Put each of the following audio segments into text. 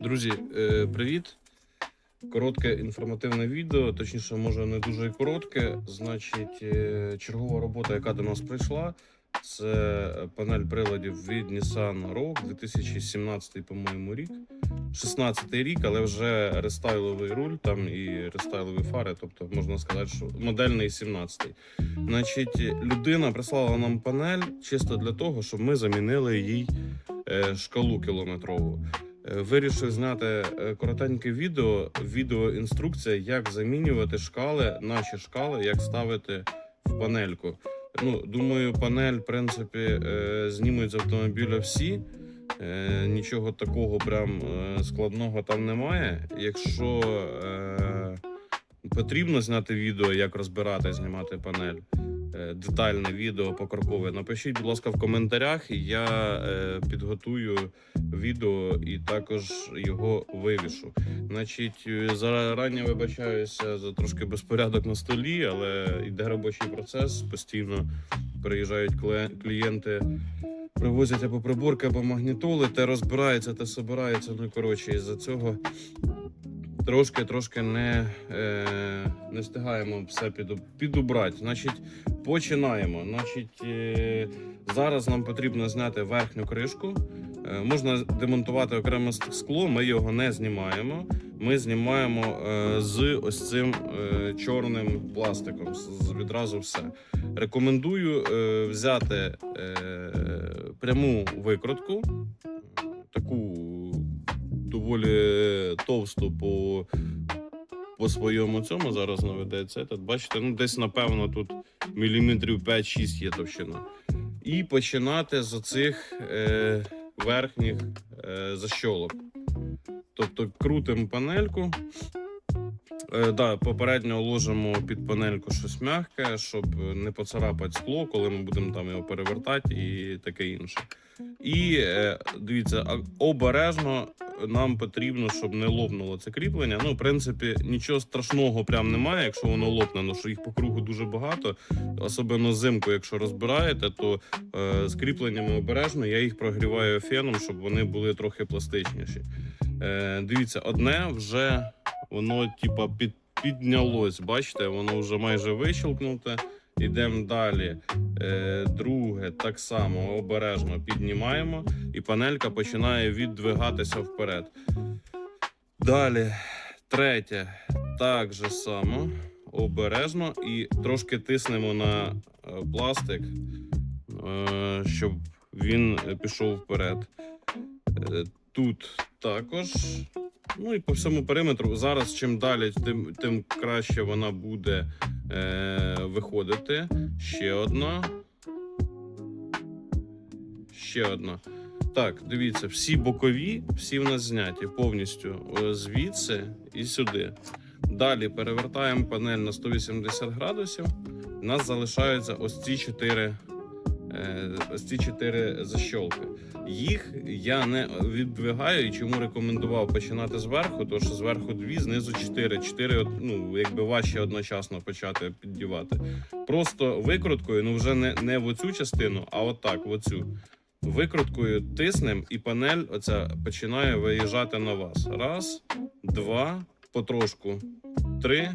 Друзі, е, привіт! Коротке інформативне відео, точніше, може не дуже коротке. Значить, е, чергова робота, яка до нас прийшла, це панель приладів від Nissan Rogue 2017, по-моєму, рік. 16 рік, але вже рестайловий руль там і рестайлові фари, тобто можна сказати, що модельний 17-й. Значить, людина прислала нам панель чисто для того, щоб ми замінили їй шкалу кілометрову. Е, Вирішив зняти е, коротеньке відео, відеоінструкція, як замінювати шкали, наші шкали, як ставити в панельку. Ну, думаю, панель, в принципі, е, знімуть з автомобіля всі. Е, Нічого такого прям е, складного там немає. Якщо е, потрібно зняти відео, як розбирати, знімати панель, е, детальне відео покрокове, напишіть, будь ласка, в коментарях. Я е, підготую відео і також його вивішу. Значить, е, зарані вибачаюся за трошки безпорядок на столі, але йде робочий процес. Постійно приїжджають клієнти. Привозять або приборки, або магнітоли, те розбирається, те собирається. Ну коротше, із-за цього трошки трошки не, е, не встигаємо все піду, підубрати. Значить, починаємо. Значить, е, зараз нам потрібно зняти верхню кришку. Е, можна демонтувати окреме скло, ми його не знімаємо. Ми знімаємо е, з ось цим е, чорним пластиком. з- Відразу все. Рекомендую е, взяти е, пряму викрутку, таку доволі товсту по, по своєму цьому зараз наведеться. Тут, бачите, ну десь напевно тут міліметрів 5-6 є товщина. І починати з цих е, верхніх е, защолок. Тобто крутимо панельку. Е, да, попередньо ложимо під панельку щось м'яке, щоб не поцарапати скло, коли ми будемо там його перевертати і таке інше. І е, дивіться, обережно нам потрібно, щоб не лопнуло це кріплення. Ну, в принципі, нічого страшного прям немає, якщо воно лопне, ну що їх по кругу дуже багато. Особливо зимку, якщо розбираєте, то е, з кріпленнями обережно я їх прогріваю феном, щоб вони були трохи пластичніші. Е, дивіться, одне вже воно типа під, піднялось. Бачите, воно вже майже вищелкнуте. Йдемо далі. Е, друге, так само обережно піднімаємо, і панелька починає віддвигатися вперед. Далі, третє, так же само, обережно і трошки тиснемо на е, пластик, е, щоб він пішов вперед. Е, Тут також. Ну і по всьому периметру. Зараз чим далі, тим, тим краще вона буде е, виходити. Ще одна. Ще одна. Так, дивіться, всі бокові, всі в нас зняті повністю е, звідси і сюди. Далі перевертаємо панель на 180 градусів. У нас залишаються ось ці чотири, ось ці чотири защолки. Їх я не віддвигаю і чому рекомендував починати зверху, тому що зверху дві, знизу чотири. Чотири, ну, якби важче одночасно почати піддівати. Просто викруткою, ну вже не, не в оцю частину, а отак, в оцю. Викруткою тиснем, і панель оця починає виїжджати на вас. Раз, два, потрошку, три,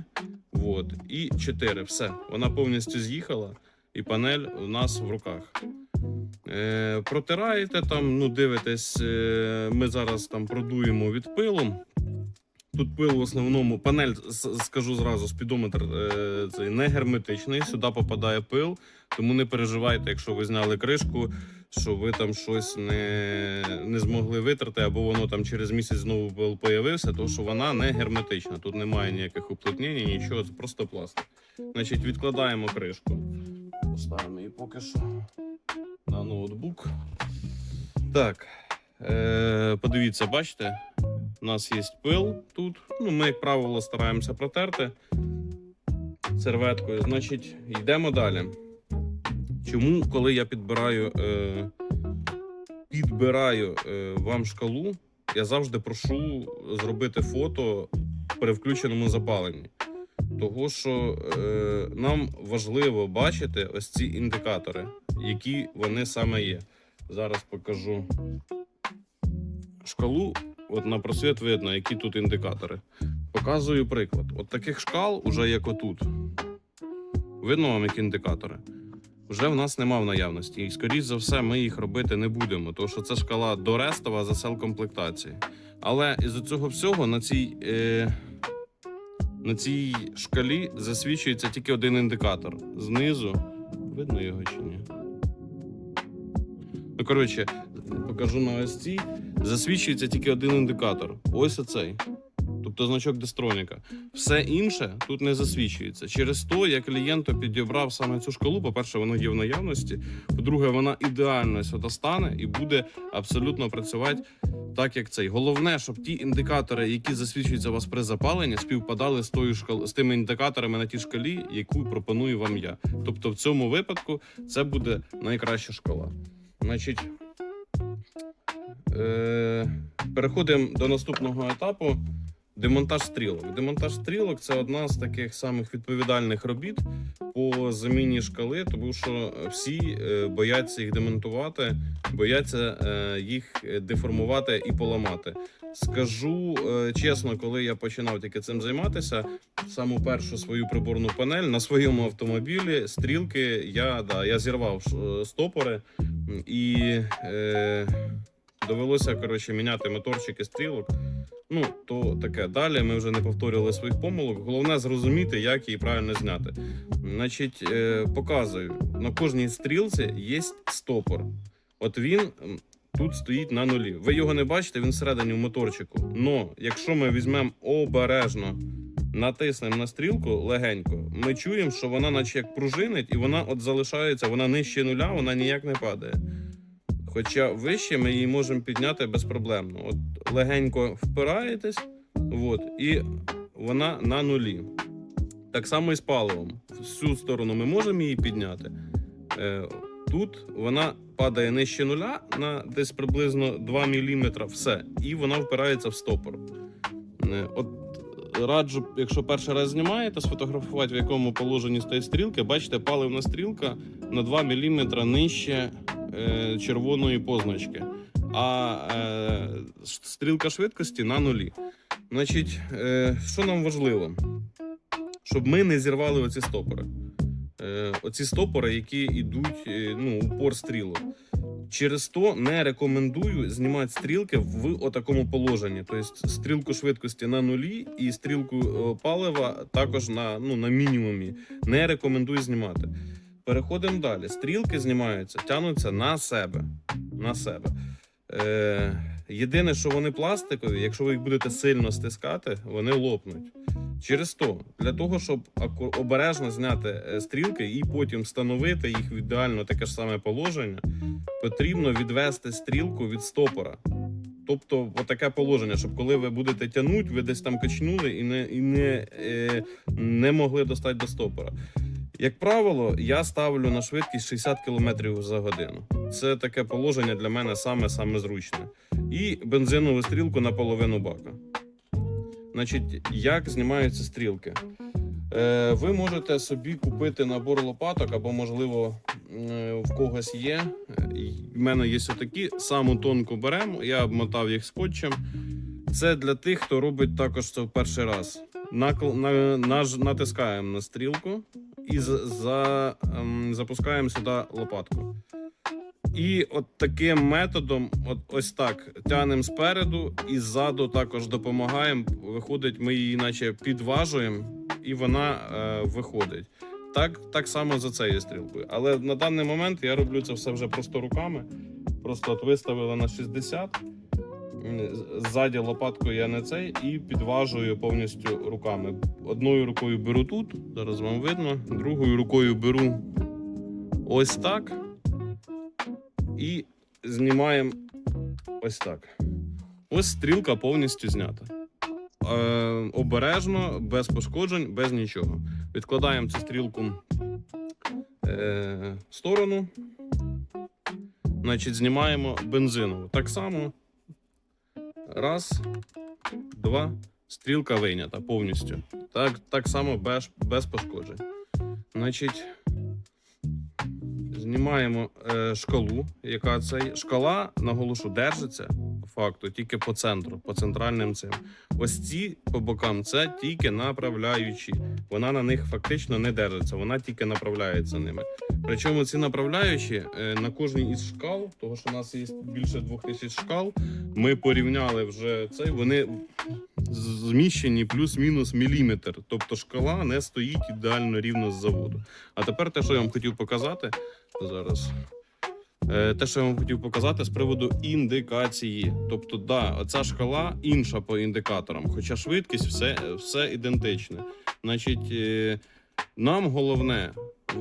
от, і чотири. Все. Вона повністю з'їхала, і панель у нас в руках. Е, протираєте там, ну дивитесь, е, ми зараз там продуємо від пилу. Тут пил в основному, панель, скажу зразу, спідометр е, не герметичний, сюди попадає пил, тому не переживайте, якщо ви зняли кришку, що ви там щось не, не змогли витрати, або воно там через місяць знову пил появився, тому що вона не герметична. Тут немає ніяких уплотнень, нічого, це просто пластик. Значить, відкладаємо кришку. Поставимо її поки що на ноутбук. Так. Е, подивіться, бачите, у нас є пил тут. Ну, ми, як правило, стараємося протерти серветкою. Значить, йдемо далі. Чому, коли я підбираю, е, підбираю е, вам шкалу, я завжди прошу зробити фото при включеному запаленні. Того, що е, нам важливо бачити ось ці індикатори, які вони саме є. Зараз покажу шкалу, от на просвіт видно, які тут індикатори. Показую приклад. От таких шкал, уже як отут. Видно вам, які індикатори? Вже в нас нема в наявності. І, скоріш за все, ми їх робити не будемо, тому що це шкала до рестова за сел комплектації. Але із цього всього на цій, е, на цій шкалі засвідчується тільки один індикатор. Знизу. Видно його чи ні? Ну, коротше, покажу на ось цій. Засвідчується тільки один індикатор. Ось оцей. Тобто значок Дестроніка. Все інше тут не засвідчується. Через то я клієнту підібрав саме цю шкалу. По-перше, вона є в наявності. По-друге, вона ідеально сюди стане і буде абсолютно працювати так, як цей. Головне, щоб ті індикатори, які засвідчуються у вас при запаленні, співпадали з тою шкал... з тими індикаторами на тій шкалі, яку пропоную вам я. Тобто, в цьому випадку це буде найкраща шкала. Значить, е... переходимо до наступного етапу. Демонтаж стрілок. Демонтаж стрілок це одна з таких самих відповідальних робіт по заміні шкали, тому що всі е, бояться їх демонтувати, бояться е, їх деформувати і поламати. Скажу е, чесно, коли я починав тільки цим займатися, саму першу свою приборну панель на своєму автомобілі стрілки я, да, я зірвав стопори і е, довелося коротше, міняти моторчики стрілок. Ну, то таке. Далі ми вже не повторювали своїх помилок. Головне зрозуміти, як її правильно зняти. Значить, е, показую, на кожній стрілці є стопор. От він тут стоїть на нулі. Ви його не бачите, він всередині в моторчику. Но якщо ми візьмемо обережно, натиснемо на стрілку легенько, ми чуємо, що вона, наче як пружинить, і вона от залишається, вона нижче нуля, вона ніяк не падає. Хоча вище ми її можемо підняти безпроблемно. От легенько впираєтесь, от, і вона на нулі. Так само і з паливом. Всю сторону ми можемо її підняти. Е, тут вона падає нижче нуля на десь приблизно 2 мм, все, і вона впирається в стопор. Е, от раджу, якщо перший раз знімаєте, сфотографувати, в якому положенні стоїть стрілки, бачите, паливна стрілка на 2 мм нижче е, червоної позначки, а е, стрілка швидкості на нулі. Значить, е, що нам важливо? Щоб ми не зірвали оці стопори. Е, оці стопори, які йдуть е, ну, упор стрілок. Через то не рекомендую знімати стрілки в отакому положенні. Тобто стрілку швидкості на нулі і стрілку е, палива також на, ну, на мінімумі. Не рекомендую знімати. Переходимо далі. Стрілки знімаються, тягнуться на себе. На себе. Е, єдине, що вони пластикові, якщо ви їх будете сильно стискати, вони лопнуть. Через то, для того, щоб обережно зняти е, стрілки і потім встановити їх в ідеально таке ж саме положення, потрібно відвести стрілку від стопора. Тобто, отаке положення, щоб коли ви будете тягнути, ви десь там качнули і не, і не, е, не могли достати до стопора. Як правило, я ставлю на швидкість 60 км за годину. Це таке положення для мене саме-саме зручне. І бензинову стрілку на половину бака. Значить, як знімаються стрілки? Е, ви можете собі купити набор лопаток, або, можливо, е, в когось є. Е, і В мене є отакі, саму тонку беремо, я обмотав їх скотчем. Це для тих, хто робить також це в перший раз. Накл, на, наж, натискаємо на стрілку і за, ем, запускаємо сюди лопатку. І от таким методом, от ось так, тянемо спереду і ззаду також допомагаємо. Виходить, ми її наче підважуємо, і вона е, виходить. Так, так само за цією стрілкою. Але на даний момент я роблю це все вже просто руками. Просто от виставили на 60. Ззаді лопаткою я не цей і підважую повністю руками. Одною рукою беру тут, зараз вам видно, другою рукою беру ось так і знімаємо ось так. Ось стрілка повністю знята. Е, обережно, без пошкоджень, без нічого. Відкладаємо цю стрілку е, в сторону. Значить, знімаємо бензинову. Так само. Раз, два. Стрілка вийнята повністю. Так, так само без, без пошкоджень. Значить, Знімаємо е, шкалу, яка це шкала, наголошу, держиться по факту тільки по центру, по центральним цим. Ось ці по бокам це тільки направляючі. Вона на них фактично не держиться, вона тільки направляється ними. Причому ці направляючі е, на кожній із шкал, того що у нас є більше двох тисяч шкал, ми порівняли вже цей. Вони зміщені плюс-мінус міліметр. Тобто шкала не стоїть ідеально рівно з заводу. А тепер те, що я вам хотів показати зараз. Е, Те, що я вам хотів показати з приводу індикації. Тобто, да, оця шкала інша по індикаторам, хоча швидкість все, все ідентичне. Значить, е, нам головне,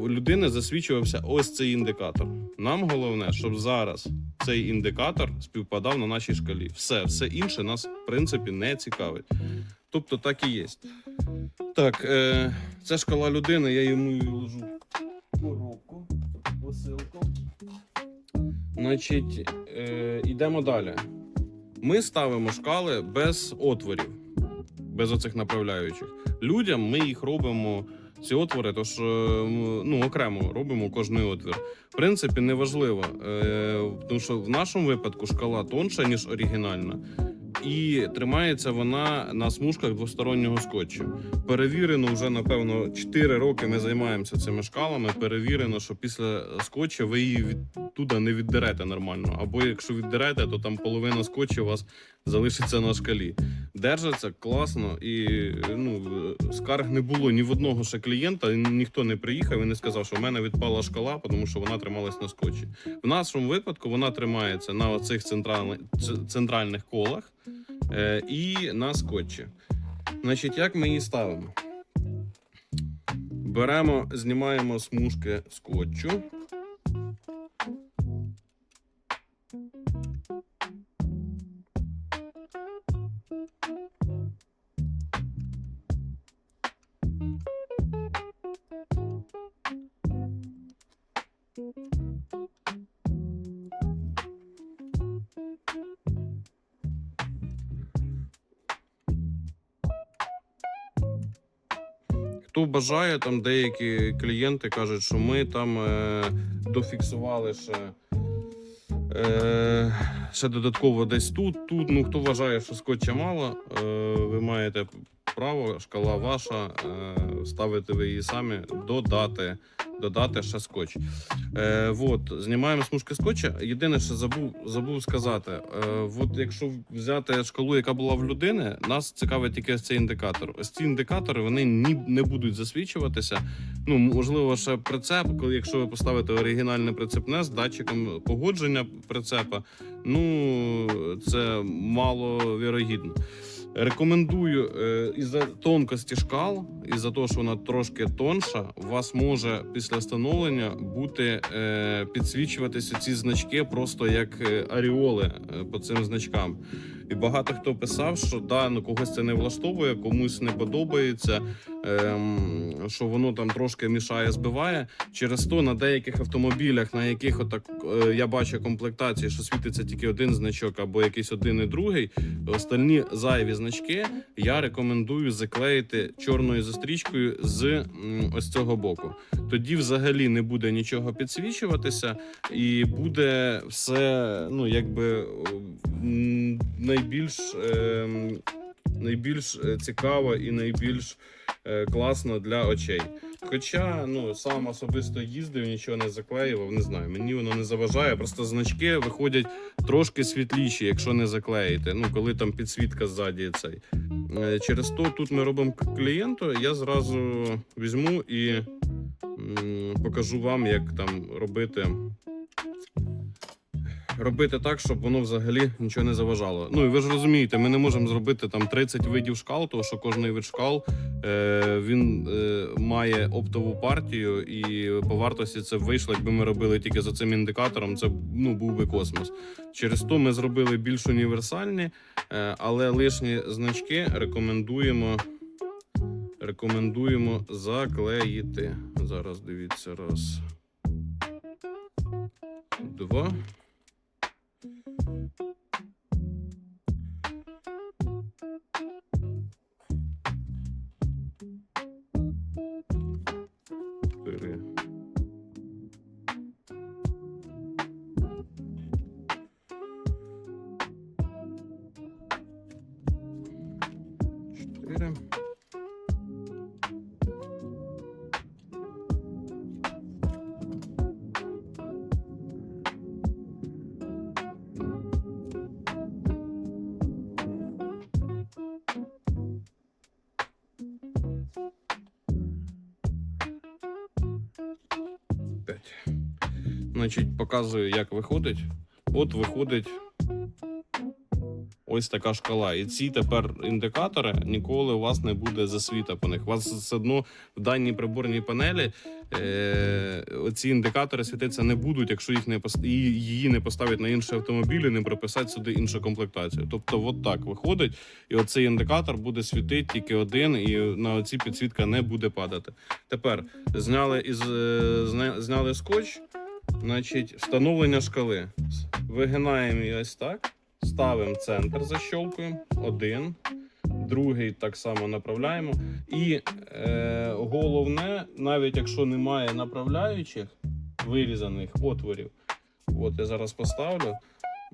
у людини засвідчувався ось цей індикатор. Нам головне, щоб зараз цей індикатор співпадав на нашій шкалі. Все, все інше нас в принципі не цікавить. Тобто так і є. Так, е, це шкала людини, я йому її ложу коробку, посилку. Значить, е, йдемо далі. Ми ставимо шкали без отворів, без оцих направляючих. Людям ми їх робимо. Ці отвори, тож е, м, ну, окремо робимо кожний отвір. В принципі, неважливо, е, тому що в нашому випадку шкала тонша, ніж оригінальна, і тримається вона на смужках двостороннього скотчу. Перевірено вже напевно 4 роки. Ми займаємося цими шкалами. Перевірено, що після скотча ви її відтуда не віддерете нормально. Або якщо віддерете, то там половина скотчу у вас залишиться на шкалі. Держаться класно і ну скарг не було ні в одного ще клієнта. Ніхто не приїхав і не сказав, що в мене відпала шкала, тому що вона трималась на скотчі. В нашому випадку вона тримається на оцих центральних, колах е, і на скотчі. Значить, як ми її ставимо? Беремо, знімаємо смужки скотчу. Хто бажає, там деякі клієнти кажуть, що ми там е, дофіксували ще, е, ще додатково десь тут. Тут. Ну хто вважає, що скотча мало, е, ви маєте право, шкала ваша, е, ставите ви її самі, додати, додати ще скотч. Е, вот, знімаємо смужки скотча. Єдине, що забув, забув сказати: е, от якщо взяти шкалу, яка була в людини, нас цікавить тільки ось цей індикатор. Ось ці індикатори вони ні не будуть засвідчуватися. Ну можливо, ще прицеп, коли якщо ви поставите оригінальне прицепне з датчиком погодження прицепа, ну це мало вірогідно. Рекомендую е, із-за тонкості шкал, із-за того, що вона трошки тонша, у вас може після встановлення бути е, підсвічуватися ці значки просто як е, аріоли по цим значкам. І багато хто писав, що да, ну когось це не влаштовує, комусь не подобається, ем, що воно там трошки мішає, збиває. Через то на деяких автомобілях, на яких отак е, я бачу комплектації, що світиться тільки один значок або якийсь один і другий. Остальні зайві значки я рекомендую заклеїти чорною застрічкою з м, ось цього боку. Тоді взагалі не буде нічого підсвічуватися, і буде все ну якби м, найбільш. ем, Найбільш е, цікаво і найбільш е, класно для очей. Хоча ну сам особисто їздив, нічого не заклеював, не знаю. Мені воно не заважає. Просто значки виходять трошки світліші, якщо не заклеїти. Ну коли там підсвітка ззаді цей. Е, Через то тут ми робимо клієнту. Я зразу візьму і м, покажу вам, як там робити. Робити так, щоб воно взагалі нічого не заважало. Ну і ви ж розумієте, ми не можемо зробити там 30 видів шкал, тому що кожний вид шкал е, він е, має оптову партію, і по вартості це вийшло, якби ми робили тільки за цим індикатором. Це ну був би космос. Через то ми зробили більш універсальні, е, але лишні значки рекомендуємо. Рекомендуємо заклеїти. Зараз дивіться раз. Два. Cztery. Cztery. Значить, показую, як виходить. От виходить ось така шкала. І ці тепер індикатори ніколи у вас не буде засвіта по них. У вас все одно в даній приборній панелі е, оці індикатори світитися не будуть, якщо їх не її не поставлять на інший автомобіль і не прописати сюди іншу комплектацію. Тобто, от так виходить, і оцей індикатор буде світити тільки один, і на оці підсвітка не буде падати. Тепер зняли із е, зняли скотч. Значить, встановлення шкали. Вигинаємо її ось так. Ставимо центр, защолкуємо. Один. Другий так само направляємо. І е, головне, навіть якщо немає направляючих вирізаних отворів, от я зараз поставлю.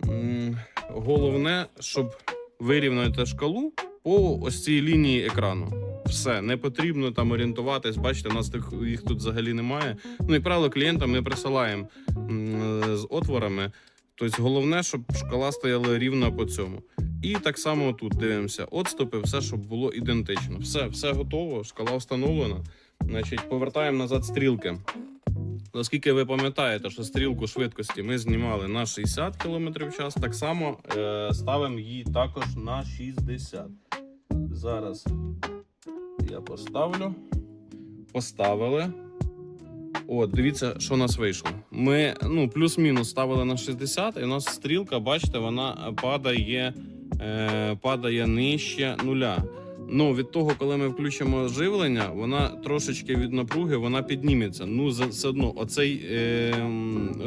м, Головне, щоб вирівняти шкалу по ось цій лінії екрану. Все, не потрібно там орієнтуватись. Бачите, у нас тих, їх тут взагалі немає. Ну і правило клієнтам ми присилаємо з отворами. Тобто головне, щоб шкала стояла рівно по цьому. І так само тут дивимося. Отступи, все, щоб було ідентично. Все, все готово, шкала встановлена. Значить, повертаємо назад стрілки. Наскільки ви пам'ятаєте, що стрілку швидкості ми знімали на 60 км в час, так само е, ставимо її також на 60. Зараз я поставлю. Поставили. От, дивіться, що у нас вийшло. Ми ну, плюс-мінус ставили на 60, і у нас стрілка, бачите, вона падає, е, падає нижче нуля. Ну, від того, коли ми включимо живлення, вона трошечки від напруги вона підніметься. Ну, все одно, оцей, е,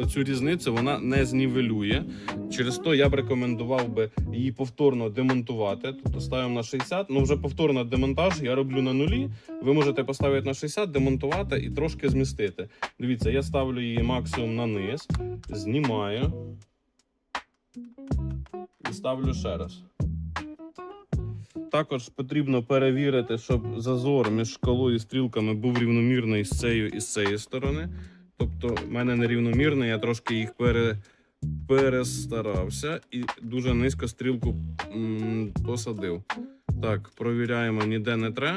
оцю різницю вона не знівелює. Через то я б рекомендував би її повторно демонтувати. Тобто ставимо на 60. Ну, вже повторно демонтаж я роблю на нулі. Ви можете поставити на 60, демонтувати і трошки змістити. Дивіться, я ставлю її максимум на низ, знімаю і ставлю ще раз. Також потрібно перевірити, щоб зазор між шкалою і стрілками був рівномірний з цієї і з цієї сторони. Тобто, в мене нерівномірний, я трошки їх пере, перестарався і дуже низько стрілку м, посадив. Так, провіряємо, ніде не тре.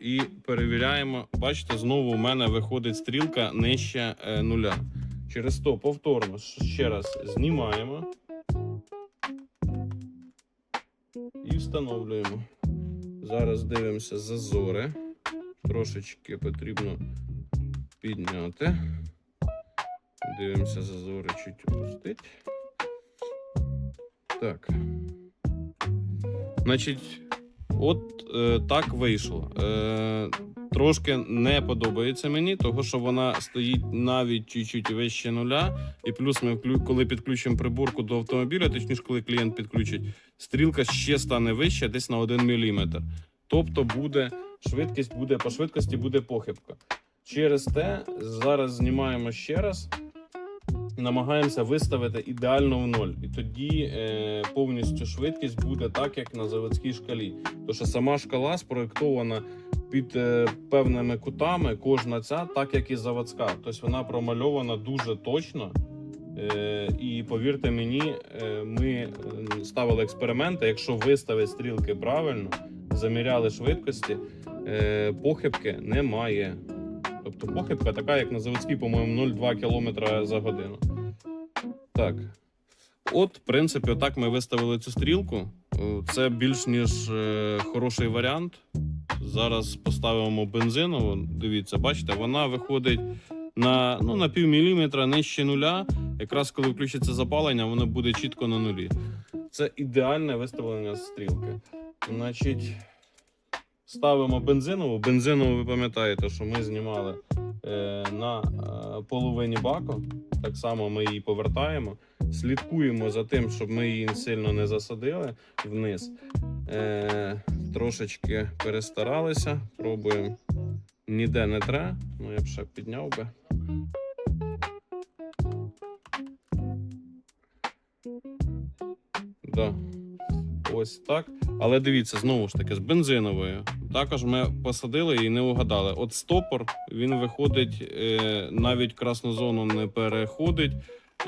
І перевіряємо. Бачите, знову у мене виходить стрілка нижче е, нуля. Через то повторно ще раз знімаємо і встановлюємо. Зараз дивимося зазори. Трошечки потрібно підняти. Дивимося зазори чуть опустить. Так. Значить, от е, так вийшло. Е, трошки не подобається мені, того що вона стоїть навіть чуть-чуть вище нуля. І плюс ми коли підключимо приборку до автомобіля, точніше, коли клієнт підключить, стрілка ще стане вище десь на 1 мм. Тобто буде швидкість буде по швидкості буде похибка. Через те зараз знімаємо ще раз. Намагаємося виставити ідеально в ноль, і тоді е, повністю швидкість буде так, як на заводській шкалі. Тому що сама шкала спроєктована під е, певними кутами, кожна ця, так як і заводська. Тобто вона промальована дуже точно. Е, і повірте мені, е, ми ставили експерименти. Якщо виставити стрілки правильно, заміряли швидкості, похибки немає. Тобто похибка така, як на заводській, по-моєму, 0,2 км за годину. Так. От, в принципі, отак ми виставили цю стрілку. Це більш ніж хороший варіант. Зараз поставимо бензинову. Дивіться, бачите, вона виходить на, ну, на пів міліметра нижче нуля. Якраз коли включиться запалення, воно буде чітко на нулі. Це ідеальне виставлення стрілки. Значить, ставимо бензинову. Бензинову, ви пам'ятаєте, що ми знімали е, на е, половині баку. Так само ми її повертаємо. Слідкуємо за тим, щоб ми її сильно не засадили вниз. Е, трошечки перестаралися. Пробуємо. Ніде не тре. Ну, я б ще підняв би. Да. Ось так. Але дивіться, знову ж таки, з бензиновою також ми посадили і не угадали. От стопор він виходить, е, навіть красну зону не переходить.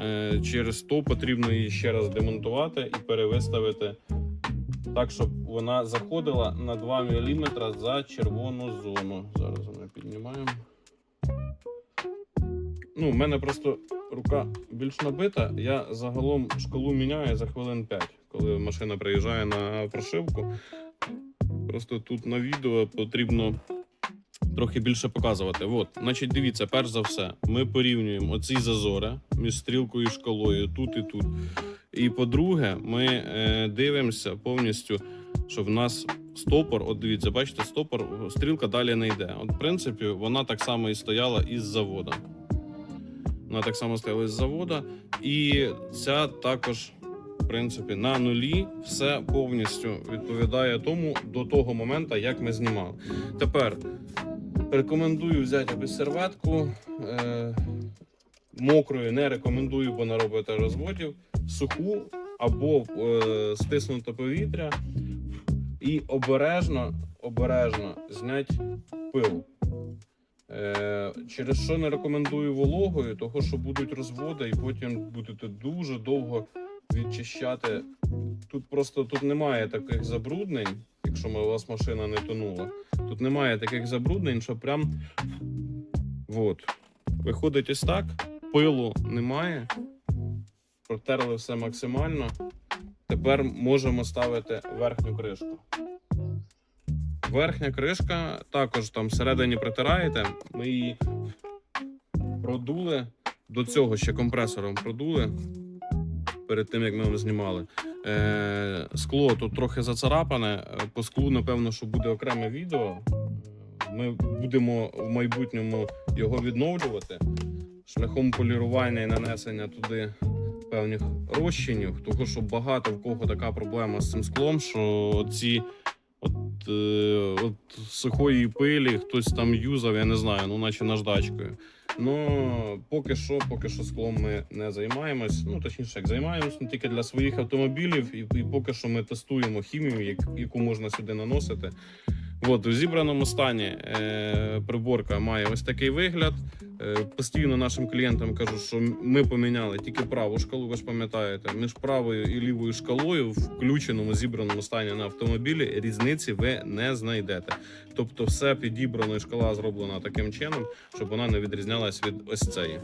Е, через то потрібно її ще раз демонтувати і перевиставити так, щоб вона заходила на 2 мм за червону зону. Зараз ми піднімаємо. Ну, в мене просто рука більш набита. Я загалом шкалу міняю за хвилин 5, коли машина приїжджає на прошивку. Просто тут на відео потрібно трохи більше показувати. От, значить, дивіться, перш за все, ми порівнюємо оці зазори між стрілкою і шкалою тут і тут. І по-друге, ми е, дивимося повністю, що в нас стопор, от дивіться, бачите, стопор, стрілка далі не йде. От, в принципі, вона так само і стояла із завода. Вона так само стояла із завода. І ця також, в принципі, на нулі все повністю відповідає тому до того моменту, як ми знімали. Тепер рекомендую взяти або серветку. Е- мокрою не рекомендую, бо наробите розводів. Суху або е- стиснуте повітря. І обережно, обережно знять пил. Е, через що не рекомендую вологою, того що будуть розводи, і потім будете дуже довго відчищати. Тут просто тут немає таких забруднень, якщо у вас машина не тонула. Тут немає таких забруднень, що прям от. Виходить ось так, пилу немає. Протерли все максимально. Тепер можемо ставити верхню кришку. Верхня кришка також там всередині протираєте. Ми її продули до цього ще компресором продули перед тим, як ми його знімали. Е, скло тут трохи зацарапане. Е, По склу, напевно, що буде окреме відео. Е, Ми будемо в майбутньому його відновлювати шляхом полірування і нанесення туди певних розчинів. Тому що багато в кого така проблема з цим склом, що ці от, е, от сухої пилі хтось там юзав, я не знаю, ну наче наждачкою. Ну, поки що, поки що склом ми не займаємось. Ну, точніше, як займаємось не тільки для своїх автомобілів, і, і поки що ми тестуємо хімію, як, яку можна сюди наносити. От, у зібраному стані е, приборка має ось такий вигляд. Е, постійно нашим клієнтам кажу, що ми поміняли тільки праву шкалу, ви ж пам'ятаєте, між правою і лівою шкалою в включеному зібраному стані на автомобілі різниці ви не знайдете. Тобто, все підібрано і шкала зроблена таким чином, щоб вона не відрізнялась від ось цієї.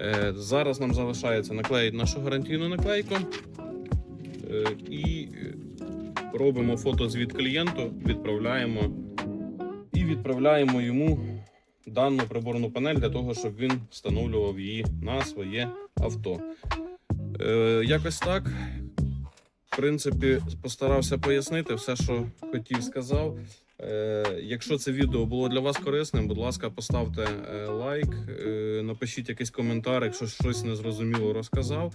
Е, зараз нам залишається наклеїти нашу гарантійну наклейку е, і робимо фотозвіт клієнту, відправляємо і відправляємо йому дану приборну панель для того, щоб він встановлював її на своє авто. Е, якось так. В принципі, постарався пояснити все, що хотів, сказав. Е, якщо це відео було для вас корисним, будь ласка, поставте е, лайк, е, напишіть якийсь коментар, якщо щось незрозуміло розказав.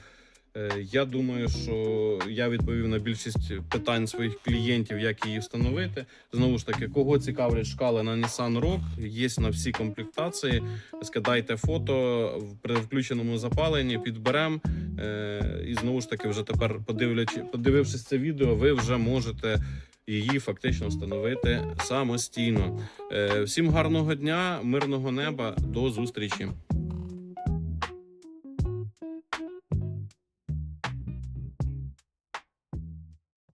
Е, Я думаю, що я відповів на більшість питань своїх клієнтів, як її встановити. Знову ж таки, кого цікавлять шкали на Nissan Rogue, є на всі комплектації. Скидайте фото при включеному запаленні, підберемо. Е, І знову ж таки, вже тепер, подивившись це відео, ви вже можете. Її фактично встановити самостійно. Е, Всім гарного дня, мирного неба, до зустрічі.